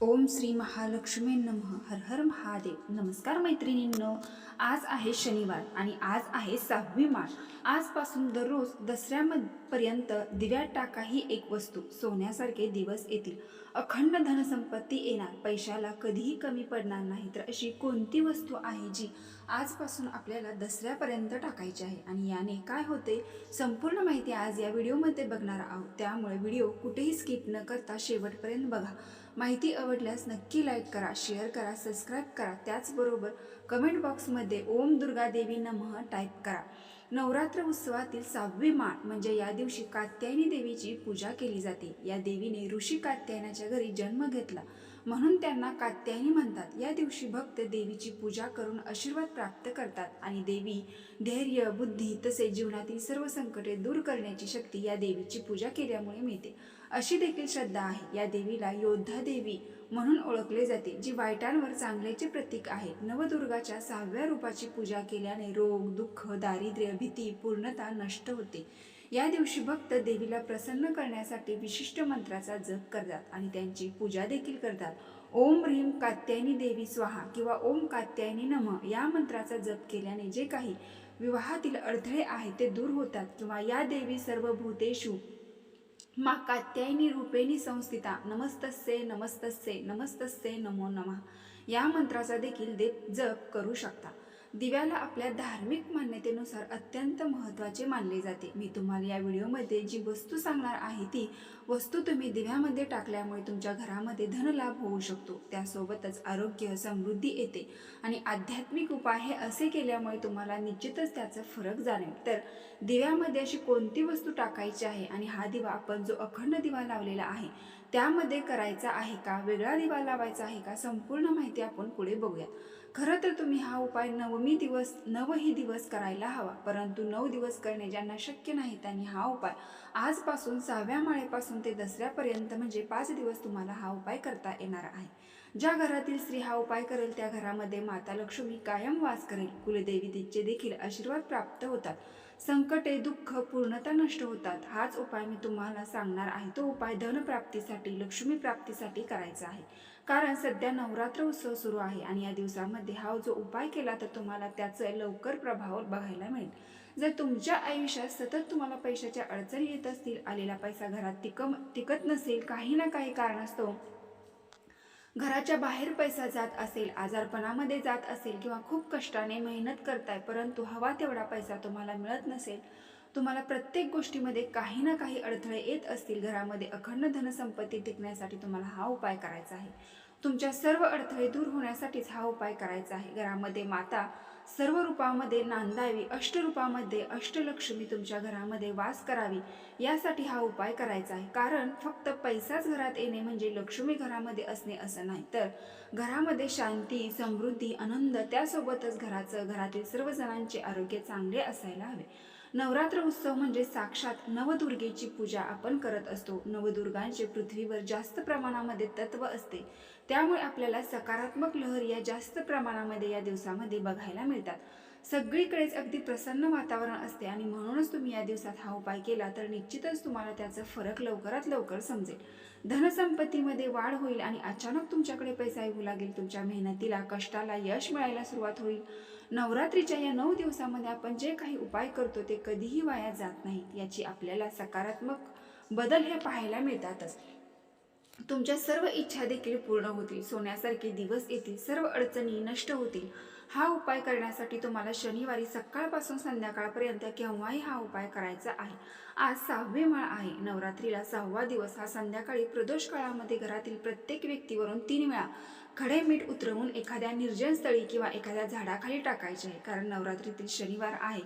ओम श्री महालक्ष्मी नमः. हर हर महादेव. नमस्कार मैत्रिणींनो. आज आहे शनिवार आणि आज आहे सहावी माळ. आजपासून दररोज दसऱ्यापर्यंत दिव्यात टाका ही एक वस्तू. सोन्यासारखे दिवस येतील. अखंड धनसंपत्ती येणार. पैशाला कधीही कमी पडणार नाही. तर अशी कोणती वस्तू आहे जी आजपासून आपल्याला दसऱ्यापर्यंत टाकायची आहे? आणि याने काय होते? संपूर्ण माहिती आज या व्हिडिओमध्ये बघणार आहोत. त्यामुळे व्हिडिओ कुठेही स्किप न करता शेवटपर्यंत बघा. माहिती आवडल्यास नक्की लाईक करा शेअर करा सबस्क्राईब करा. त्याचबरोबर कमेंट बॉक्समध्ये ओम दुर्गा देवी नमः टाईप करा. नवरात्र उत्सवातील सहावी माळ म्हणजे या दिवशी कात्यायनी देवीची पूजा केली जाते. या देवीने ऋषी कात्यायनाच्या घरी जन्म घेतला. म्हणून त्यांना कात्यायनी म्हणतात. या दिवशी भक्त देवीची पूजा करून आशीर्वाद प्राप्त करतात आणि देवी धैर्य बुद्धी तसेच जीवनातील सर्व संकटे दूर करण्याची शक्ती या देवीची पूजा केल्यामुळे मिळते. अशी देखील श्रद्धा आहे. या देवीला योद्धा देवी म्हणून ओळखले जाते जी वाईटांवर चांगल्याचे प्रतीक आहे. नवदुर्गाच्या सहाव्या रूपाची पूजा केल्याने रोग दुःख दारिद्र्य भीती पूर्णता नष्ट होते. या दिवशी भक्त देवीला प्रसन्न करण्यासाठी विशिष्ट मंत्राचा जप करतात आणि त्यांची पूजा देखील करतात. ओम ह्रीम कात्यायनी देवी स्वाहा किंवा ओम कात्यायनी नम या मंत्राचा जप केल्याने जे काही विवाहातील अडथळे आहेत ते दूर होतात किंवा या देवी सर्व भूतेषु मा कात्यायनी रूपेणी संस्थिता नमस्तस्ये नमस्तस्ये नमस्तस्ये नमो नमः या मंत्राचा देखील दे जप करू शकता. दिव्याला आपल्या धार्मिक मान्यतेनुसार अत्यंत महत्त्वाचे मानले जाते. मी तुम्हाला या व्हिडिओमध्ये जी वस्तू सांगणार आहे ती वस्तू तुम्ही दिव्यामध्ये टाकल्यामुळे तुमच्या घरामध्ये धनलाभ होऊ शकतो. त्यासोबतच आरोग्य समृद्धी येते आणि आध्यात्मिक उपाय हे असे केल्यामुळे तुम्हाला निश्चितच त्याचा फरक जाणवेल. तर दिव्यामध्ये अशी कोणती वस्तू टाकायची आहे आणि हा दिवा आपण जो अखंड दिवा लावलेला आहे त्यामध्ये करायचा आहे का वेगळा दिवा लावायचा आहे का संपूर्ण माहिती आपण पुढे बघूया खरं तर तुम्ही हा उपाय नवमी दिवस नवही दिवस करायला हवा. परंतु नऊ दिवस करणे ज्यांना शक्य नाही त्यांनी हा उपाय आजपासून सहाव्या माळेपासून ते दसऱ्यापर्यंत म्हणजे पाच दिवस तुम्हाला हा उपाय करता येणार आहे. ज्या घरातील स्त्री हा उपाय करेल त्या घरामध्ये माता लक्ष्मी कायम वास करेल. कुलदेवी तिचे देखील आशीर्वाद प्राप्त होतात. संकटे दुःख पूर्णता नष्ट होतात. हाच उपाय मी तुम्हाला सांगणार आहे. तो उपाय धनप्राप्तीसाठी लक्ष्मी प्राप्तीसाठी करायचा आहे. कारण सध्या नवरात्र उत्सव सुरू आहे आणि या दिवसामध्ये हा जो उपाय केला तर तुम्हाला त्याचं लवकर प्रभाव बघायला मिळेल. जर तुमच्या आयुष्यात सतत तुम्हाला पैशाच्या अडचणी येत असतील आलेला पैसा घरात टिकम टिकत नसेल काही ना काही कारणास्तव घराच्या बाहेर पैसा जात असेल आजारपणामध्ये जात असेल किंवा खूप कष्टाने मेहनत करताय परंतु हवा तेवढा पैसा तुम्हाला मिळत नसेल तुम्हाला प्रत्येक गोष्टीमध्ये काही ना काही अडथळे येत असतील. घरामध्ये अखंड धनसंपत्ती टिकण्यासाठी तुम्हाला हा उपाय करायचा आहे. तुमच्या सर्व अडथळे दूर होण्यासाठीच हा उपाय करायचा आहे. घरामध्ये माता सर्व रूपामध्ये नांदावी अष्टरूपामध्ये अष्टलक्ष्मी तुमच्या घरामध्ये वास करावी यासाठी हा उपाय करायचा आहे. कारण फक्त पैसाच घरात येणे म्हणजे लक्ष्मी घरामध्ये असणे असं नाही. तर घरामध्ये शांती समृद्धी आनंद त्यासोबतच घराचं घरातील सर्व जणांचे आरोग्य चांगले असायला हवे. नवरात्र उत्सव म्हणजे साक्षात नवदुर्गेची पूजा आपण करत असतो. नवदुर्गांचे पृथ्वीवर जास्त प्रमाणामध्ये तत्व असते. त्यामुळे आपल्याला सकारात्मक लहर या जास्त प्रमाणामध्ये या दिवसामध्ये बघायला मिळतात. सगळीकडेच अगदी प्रसन्न वातावरण असते आणि म्हणूनच तुम्ही या दिवसात हा उपाय केला तर निश्चितच तुम्हाला त्याचा फरक लवकरात लवकर समजेल. धनसंपत्तीमध्ये वाढ होईल आणि अचानक तुमच्याकडे पैसा येऊ लागेल. तुमच्या मेहनतीला कष्टाला यश मिळायला सुरुवात होईल. नवरात्रीच्या या नऊ दिवसामध्ये आपण जे काही उपाय करतो ते कधीही वाया जात नाहीत याची आपल्याला सकारात्मक बदल हे पाहायला मिळतातच. तुमच्या सर्व इच्छा देखील पूर्ण होतील. सोन्यासारखे दिवस येतील. सर्व अडचणी नष्ट होतील. हा उपाय करण्यासाठी तुम्हाला शनिवारी सकाळपासून संध्याकाळपर्यंत केव्हाही हा उपाय करायचा आहे. आज सहावी माळ आहे. नवरात्रीला सहावा दिवस हा संध्याकाळी प्रदोष काळामध्ये घरातील प्रत्येक व्यक्तीवरून तीन वेळा खडे मीठ उतरवून एखाद्या निर्जन स्थळी किंवा एखाद्या झाडाखाली टाकायचे आहे कारण नवरात्रीतील शनिवार आहे.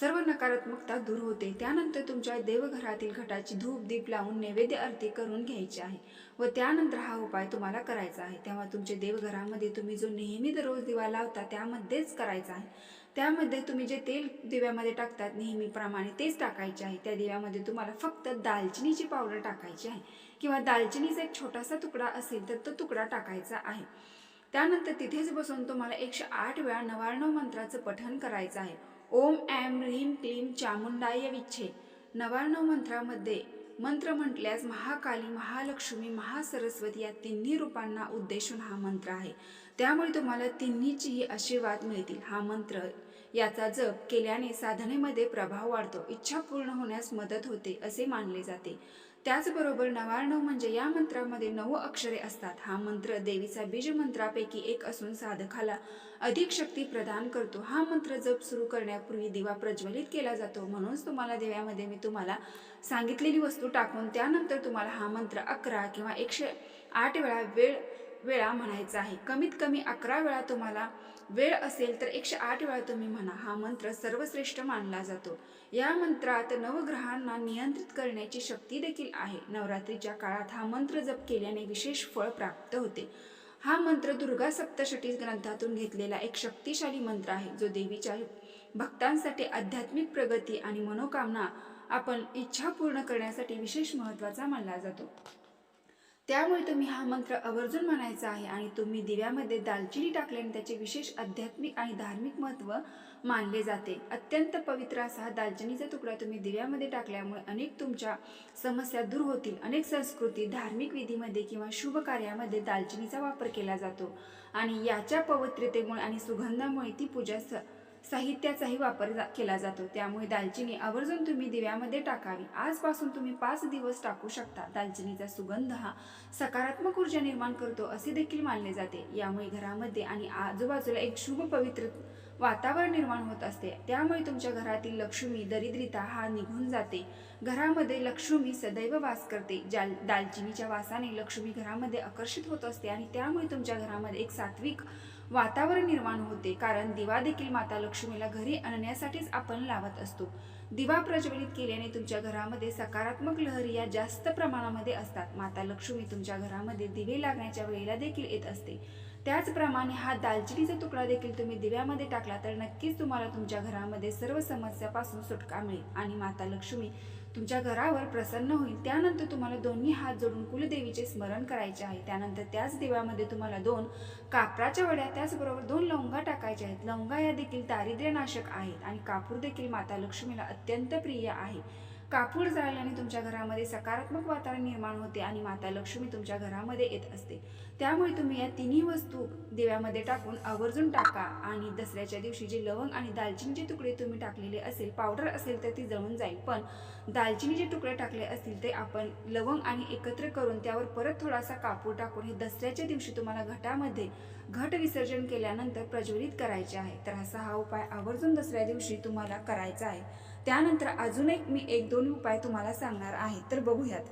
सर्व नकारात्मकता दूर होते. त्यानंतर तुमच्या देवघरातील घटाची धूप दीप लावून नैवेद्य आरती करून घ्यायची आहे व त्यानंतर हा उपाय तुम्हाला करायचा आहे. तेव्हा तुमच्या देवघरामध्ये तुम्ही जो नेहमी दररोज दिवा लावता त्यामध्येच करायचा आहे. त्यामध्ये तुम्ही जे तेल दिव्यामध्ये टाकतात नेहमीप्रमाणे तेच टाकायचे आहे. त्या दिव्यामध्ये तुम्हाला फक्त दालचिनीची पावडर टाकायची आहे. किंवा दालचिनीचा एक छोटासा तुकडा असेल तर तो तुकडा टाकायचा आहे. त्यानंतर तिथेच बसून तुम्हाला एकशे आठ वेळा नवार्णव मंत्राचं पठण करायचं आहे. ओम ॲम ह्रीम क्लीम चामुंडाय विच्छे. नवार्णव मंत्रामध्ये मंत्र म्हटल्यास महाकाली महालक्ष्मी महासरस्वती या तिन्ही रूपांना उद्देशून हा मंत्र आहे. त्यामुळे तुम्हाला तिन्हीचीही आशीर्वाद मिळतील. हा मंत्र याचा जप केल्याने साधनेमध्ये प्रभाव वाढतो. इच्छा पूर्ण होण्यास मदत होते असे मानले जाते. त्याचबरोबर नवाण्णव म्हणजे या मंत्रामध्ये नऊ अक्षरे असतात. हा मंत्र देवीचा बीज मंत्रापैकी एक असून साधकाला अधिक शक्ती प्रदान करतो. हा मंत्र जप सुरू करण्यापूर्वी दिवा प्रज्वलित केला जातो. म्हणूनच तुम्हाला दिव्यामध्ये मी तुम्हाला सांगितलेली वस्तू टाकून त्यानंतर तुम्हाला हा मंत्र अकरा किंवा एकशे आठ वेळा वेळ वेळा म्हणायचा आहे. कमीत कमी अकरा वेळा तुम्हाला वेळ असेल तर एकशे आठ वेळा तुम्ही म्हणा हा मंत्र सर्वश्रेष्ठ मानला जातो. या मंत्रात नवग्रहांना नियंत्रित करण्याची शक्ती देखील आहे. नवरात्रीच्या काळात हा मंत्र जप केल्याने विशेष फळ प्राप्त होते. हा मंत्र दुर्गा सप्तशती ग्रंथातून घेतलेला एक शक्तिशाली मंत्र आहे जो देवीच्या भक्तांसाठी आध्यात्मिक प्रगती आणि मनोकामना आपण इच्छा पूर्ण करण्यासाठी विशेष महत्त्वाचा मानला जातो. त्यामुळे तुम्ही हा मंत्र आवर्जून म्हणायचा आहे आणि तुम्ही दिव्यामध्ये दालचिनी टाकल्याने त्याचे विशेष आध्यात्मिक आणि धार्मिक महत्त्व मानले जाते. अत्यंत पवित्र असा हा दालचिनीचा तुकडा तुम्ही दिव्यामध्ये टाकल्यामुळे अनेक तुमच्या समस्या दूर होतील. अनेक संस्कृती धार्मिक विधीमध्ये किंवा शुभ कार्यामध्ये दालचिनीचा वापर केला जातो. आणि याच्या पवित्रतेमुळे आणि सुगंधामुळे ती पूजा स साहित्याचाही वापर जा- केला जातो. त्यामुळे दालचिनी आवर्जून तुम्ही दिव्यामध्ये टाकावी. आजपासून तुम्ही पाच दिवस टाकू शकता. दालचिनीचा सुगंध हा सकारात्मक ऊर्जा निर्माण करतो असे देखील मानले जाते. यामुळे घरामध्ये आणि आजूबाजूला एक शुभ पवित्र वातावरण निर्माण होत असते. त्यामुळे तुमच्या घरातील लक्ष्मी दरिद्रिता हा निघून जाते. घरामध्ये लक्ष्मी सदैव वास करते. जाल दालचिनीच्या वासाने लक्ष्मी घरामध्ये आकर्षित होत असते आणि त्यामुळे तुमच्या घरामध्ये एक सात्विक वातावरण निर्माण होते कारण दिवा देखील माता लक्ष्मीला घरी आणण्यासाठीच आपण लावत असतो. दिवा प्रज्वलित केल्याने तुमच्या घरामध्ये सकारात्मक लहरी या जास्त प्रमाणामध्ये असतात. माता लक्ष्मी तुमच्या घरामध्ये दिवे लागण्याच्या वेळेला देखील येत असते. त्याचप्रमाणे हा दालचिनीचा तुकडा देखील तुम्ही दिव्यामध्ये टाकला तर नक्कीच तुम्हाला तुमच्या घरामध्ये सर्व समस्यापासून सुटका मिळेल आणि माता लक्ष्मी तुमच्या घरावर प्रसन्न होईल. त्यानंतर तुम्हाला दोन्ही हात जोडून कुलदेवीचे स्मरण करायचे आहे. त्यानंतर त्याच दिव्यामध्ये तुम्हाला दोन कापराच्या वड्या त्याचबरोबर दोन लवंगा टाकायच्या आहेत. लवंगा या देखील दारिद्र्यनाशक आहेत आणि कापूर देखील माता लक्ष्मीला अत्यंत प्रिय आहे. कापूर जाळल्याने तुमच्या घरामध्ये सकारात्मक वातावरण निर्माण होते आणि माता लक्ष्मी तुमच्या घरामध्ये येत असते. त्यामुळे तुम्ही या तिन्ही वस्तू दिव्यामध्ये टाकून आवर्जून टाका आणि दसऱ्याच्या दिवशी जे लवंग आणि दालचिनीचे तुकडे तुम्ही टाकलेले असेल पावडर असेल तर ती जळून जाईल. पण दालचिनीचे तुकडे टाकले असतील ते आपण लवंग आणि एकत्र करून त्यावर परत थोडासा कापूर टाकून हे दसऱ्याच्या दिवशी तुम्हाला घटामध्ये घट विसर्जन केल्यानंतर प्रज्वलित करायचे आहे. तर असा हा उपाय आवर्जून दसऱ्या दिवशी तुम्हाला करायचा आहे. त्यानंतर अजून एक मी एक दोन उपाय तुम्हाला सांगणार आहे. तर बघूयात.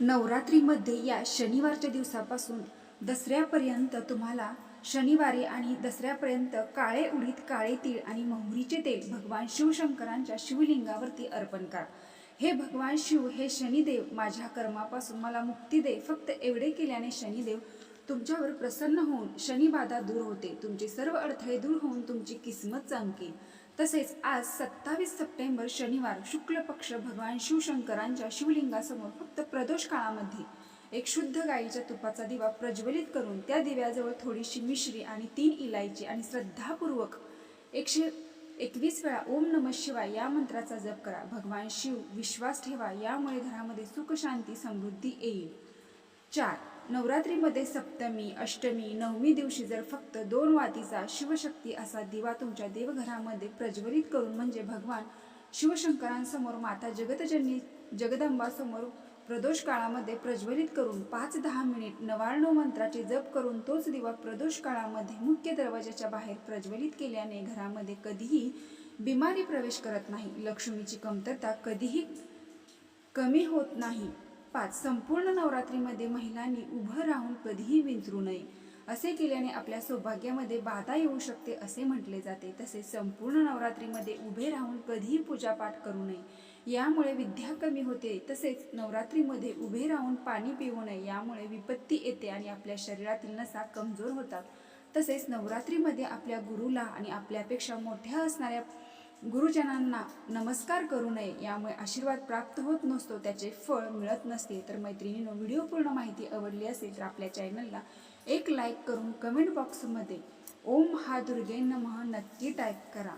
नवरात्रीमध्ये या शनिवारच्या दिवसापासून दसऱ्यापर्यंत तुम्हाला शनिवारी आणि दसऱ्यापर्यंत काळे उडीद काळे तीळ आणि मोहरीचे तेल भगवान शिवशंकरांच्या शिवलिंगावरती अर्पण करा. हे भगवान शिव हे शनिदेव माझ्या कर्मापासून मला मुक्ती दे. फक्त एवढे केल्याने शनिदेव तुमच्यावर प्रसन्न होऊन शनिबाधा दूर होते. तुमचे सर्व अडथळे दूर होऊन तुमची किस्मत चमकेल तसेच आज सत्तावीस सप्टेंबर शनिवार शुक्ल पक्ष भगवान शिवशंकरांच्या शिवलिंगासमोर फक्त प्रदोष काळामध्ये एक शुद्ध गाईच्या तुपाचा दिवा प्रज्वलित करून त्या दिव्याजवळ थोडीशी मिश्री आणि तीन इलायची आणि श्रद्धापूर्वक एकशे एकवीस वेळा ओम नम शिवाय या मंत्राचा जप करा. भगवान शिव विश्वास ठेवा. यामुळे घरामध्ये सुख शांती समृद्धी येईल. चार नवरात्रीमध्ये सप्तमी अष्टमी नवमी दिवशी जर फक्त दोन वातीचा शिवशक्ती असा दिवा तुमच्या देवघरामध्ये प्रज्वलित करून म्हणजे भगवान शिवशंकरांसमोर माता जगतजननी जगदंबासमोर प्रदोष काळामध्ये प्रज्वलित करून पाच दहा मिनिट नवार्णव मंत्राचे जप करून तोच दिवा प्रदोष काळामध्ये मुख्य दरवाजाच्या बाहेर प्रज्वलित केल्याने घरामध्ये कधीही बिमारी प्रवेश करत नाही. लक्ष्मीची कमतरता कधीही कमी होत नाही. पाच संपूर्ण नवरात्रीमध्ये महिलांनी उभं राहून कधीही विंचरू नये. असे केल्याने आपल्या सौभाग्यामध्ये बाधा येऊ शकते असे म्हटले जाते. तसेच संपूर्ण नवरात्रीमध्ये उभे राहून कधीही पूजापाठ करू नये. यामुळे विद्या कमी होते. तसेच नवरात्रीमध्ये उभे राहून पाणी पिऊ नये. यामुळे विपत्ती येते आणि आपल्या शरीरातील नसा कमजोर होतात. तसेच नवरात्रीमध्ये आपल्या गुरुला आणि आपल्यापेक्षा मोठ्या असणाऱ्या गुरुजनांना नमस्कार करू नये यामुळे आशीर्वाद प्राप्त होत नसतो त्याचे फळ मिळत नसते. तर मैत्रिणीनं व्हिडिओ पूर्ण माहिती आवडली असेल तर आपल्या चॅनलला एक लाईक करून कमेंट बॉक्समध्ये ओम हा दुर्गे नमः नक्की टाईप करा.